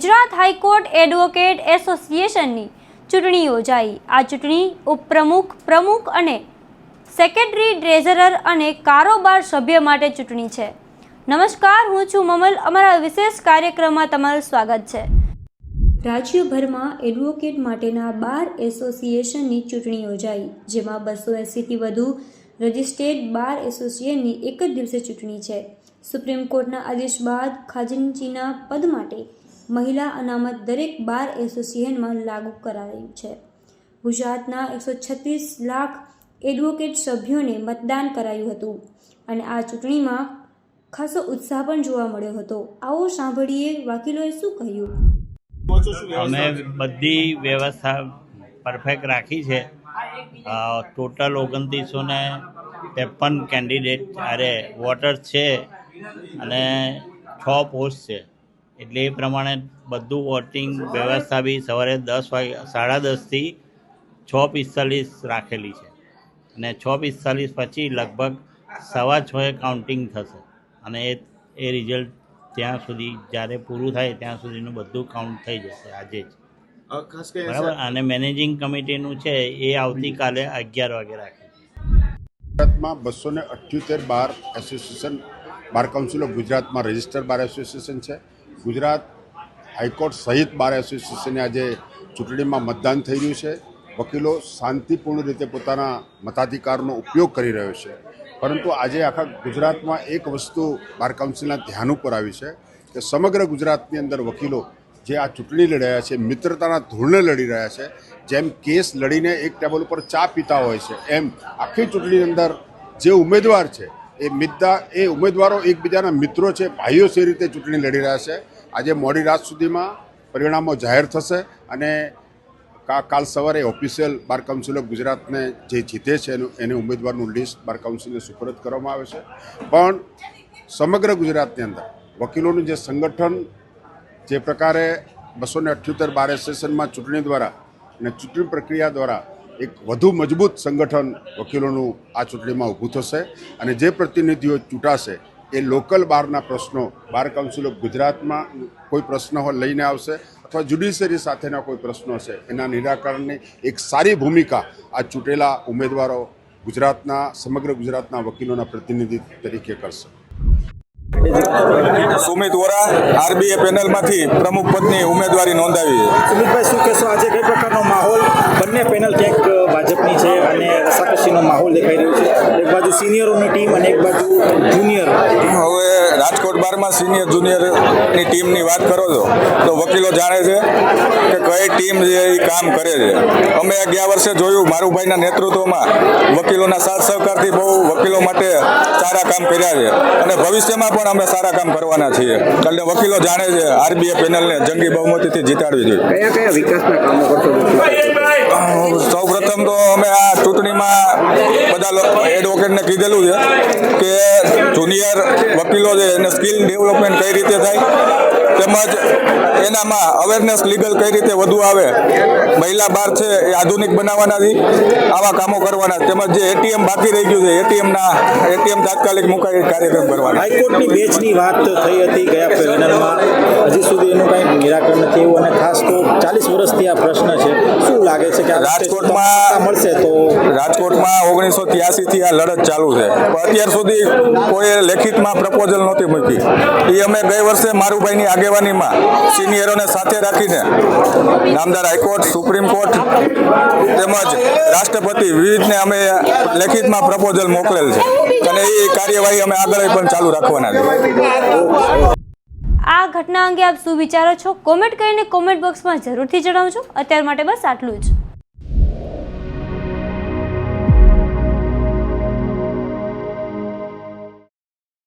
Gujarat high court advocate એસોસિએશનની ચૂંટણી યોજાઈ. આ ચૂંટણી ઉપપ્રમુખ, પ્રમુખ અને સેક્રેટરી, ટ્રેઝરર અને કારોબાર સભ્ય માટે ચૂંટણી છે. નમસ્કાર, હું છું મમલ. અમારા વિશેષ કાર્યક્રમમાં તમારું સ્વાગત છે. રાજ્યભરમાં એડવોકેટ માટેના બાર એસોસિએશનની ચૂંટણી યોજાઈ, જેમાં બસો એંસીથી વધુ રજિસ્ટ્રેડ બાર એસોસિએશનની એક જ દિવસે ચૂંટણી છે. સુપ્રીમ કોર્ટના આદેશ બાદ ખાજનચીના પદ માટે મહિલા અનામત દરેક બાર એસોસિએશનમાં લાગુ કરાયું છે. ગુજરાતના એકસો છત્રીસ લાખ એડવોકેટ સભ્યોને મતદાન કરાયું હતું અને આ ચૂંટણીમાં ખાસો ઉત્સાહ પણ જોવા મળ્યો હતો. આવો સાંભળીએ વકીલોએ શું કહ્યું? અમે બધી વ્યવસ્થા પરફેક્ટ રાખી છે. ટોટલ ઓગણત્રીસો ને ત્રેપન કેન્ડિડેટ અરે વોટર્સ છે અને છ પોસ્ટ છે. એટલે એ પ્રમાણે બધું વોટિંગ વ્યવસ્થા બી સવારે દસ વાગે સાડા દસથી છ પિસ્તાલીસ રાખેલી છે. અને છ પિસ્તાલીસ પછી લગભગ સવા છ એ કાઉન્ટિંગ થશે. અને એ એ રિઝલ્ટ ત્યાં સુધી જ્યારે પૂરું થાય ત્યાં સુધીનું બધું કાઉન્ટ થઈ જશે આજે જ. અ, ખાસ કરીને બરાબર? અને મેનેજિંગ કમિટીનું છે એ આવતીકાલે અગિયાર વાગે રાખે છે. ગુજરાતમાં બસો ને અઠ્યોતેર bar association bar council of ગુજરાતમાં રજિસ્ટર બાર એસોસિએશન છે. ગુજરાત હાઈકોર્ટ સહિત બાર એસોસિએશને આજે ચૂંટણીમાં મતદાન થઈ રહ્યું છે. વકીલો શાંતિપૂર્ણ રીતે પોતાના મતાધિકારનો ઉપયોગ કરી રહ્યો છે. પરંતુ આજે આખા ગુજરાતમાં એક વસ્તુ બાર કાઉન્સિલના ધ્યાન ઉપર આવી છે કે સમગ્ર ગુજરાતની અંદર વકીલો જે આ ચૂંટણી લડી રહ્યા છે, મિત્રતાના ધોરણે લડી રહ્યા છે, જેમ કેસ લડીને એક ટેબલ ઉપર ચા પીતા હોય છે, એમ આખી ચૂંટણીની અંદર જે ઉમેદવાર છે એ મિદ્દા એ ઉમેદવારો એકબીજાના મિત્રો છે, ભાઈઓ છે રીતે ચૂંટણી લડી રહ્યા છે. આજે મોડી રાત સુધીમાં પરિણામો જાહેર થશે અને કાલ સવારે ઓફિશિયલ બાર કાઉન્સિલ ઓફ ગુજરાતને જે જીતે છે એનું, એને ઉમેદવારનું લિસ્ટ બાર કાઉન્સિલને સુપરત કરવામાં આવે છે. પણ સમગ્ર ગુજરાતની અંદર વકીલોનું જે સંગઠન જે પ્રકારે બસો ને અઠ્યોતેર બાર એસોસિએશનમાં ચૂંટણી દ્વારા અને ચૂંટણી પ્રક્રિયા દ્વારા એક વધુ મજબૂત સંગઠન વકીલોનું આ ચૂંટણીમાં ઊભું થશે અને જે પ્રતિનિધિઓ ચૂંટાશે એ લોકલ બારના પ્રશ્નો, બાર કાઉન્સિલ ઓફ ગુજરાતમાં કોઈ પ્રશ્ન લઈને આવશે અથવા જ્યુડિશિયરી સાથેના કોઈ પ્રશ્નો હશે, એના નિરાકરણની એક સારી ભૂમિકા આ ચૂંટેલા ઉમેદવારો ગુજરાતના, સમગ્ર ગુજરાતના વકીલોના પ્રતિનિધિ તરીકે કરશે. સુમિત વોરા આરબીએ પેનલમાંથી પ્રમુખ પદની ઉમેદવારી નોંધાવી. છે સુમિતભાઈ શું કહેશો? આજે કઈ પ્રકારનો માહોલ? બંને પેનલ ક્યાંક ભાજપની છે અને રસાકસીનો માહોલ દેખાઈ રહ્યો છે. એક બાજુ સિનિયરોની ટીમ અને એક બાજુ જુનિયર. હવે રાજકોટ બારમાં સિનિયર જુનિયરની ટીમની વાત કરો છો તો વકીલો જાણે છે કે કઈ ટીમ જે એ કામ કરે છે. અમે ગયા વર્ષે જોયું મારુભાઈના નેતૃત્વમાં વકીલોના સાથ સહકારથી બહુ વકીલો માટે સારા કામ કર્યા છે. અને ભવિષ્યમાં પણ અમે સારા કામ કરવાના છીએ. એટલે વકીલો જાણે છે આરબીએ પેનલને જંગી બહુમતીથી જીતાડવી જોઈએ. સૌ પ્રથમ તો અમે આ ચૂંટણીમાં બધા એડવોકેટને કીધેલું છે. કે જુનિયર વકીલો છે એને સ્કિલ ડેવલપમેન્ટ કઈ રીતે થાય તેમજ એનામાં અવેરનેસ લીગલ કઈ રીતે વધુ આવે મહિલા બાર છે એ આધુનિક બનાવવાના છે આવા કામો કરવાના તેમજ જે એટીએમ બાકી રહી ગયું છે એટીએમના એટીએમ તાત્કાલિક મુકાઈ કાર્યક્રમ કરવાના. હાઈકોર્ટની બેચની વાત થઈ હતી ગયા પેનલમાં હજી સુધી એનું કંઈ નિરાકરણ નથી એવું અને ખાસ તો ચાલીસ વર્ષથી આ પ્રશ્ન છે. શું લાગે છે કે રાજકોટમાં- મળશે તો રાજકોટમાં ઓગણીસો ત્યાસી થી આ લડત ચાલુ છે. પણ અત્યાર સુધી કોઈ લેખિતમાં પ્રપોઝલ નહોતી મૂકી. એ અમે ગઈ વર્ષે મારુભાઈની આગેવાનીમાં સિનિયરોને સાથે રાખીને નામદાર હાઈકોર્ટ, સુપ્રીમ કોર્ટ તેમજ રાષ્ટ્રપતિ વિવિધને અમે લેખિતમાં પ્રપોઝલ મોકલેલ છે. અને એ કાર્યવાહી અમે આગળ પણ ચાલુ રાખવાના છે. આ ઘટના અંગે આપ શું વિચારો છો? કોમેન્ટ કરીને કોમેન્ટ બોક્સમાં જરૂરથી જણાવજો. અત્યાર માટે બસ આટલું જ.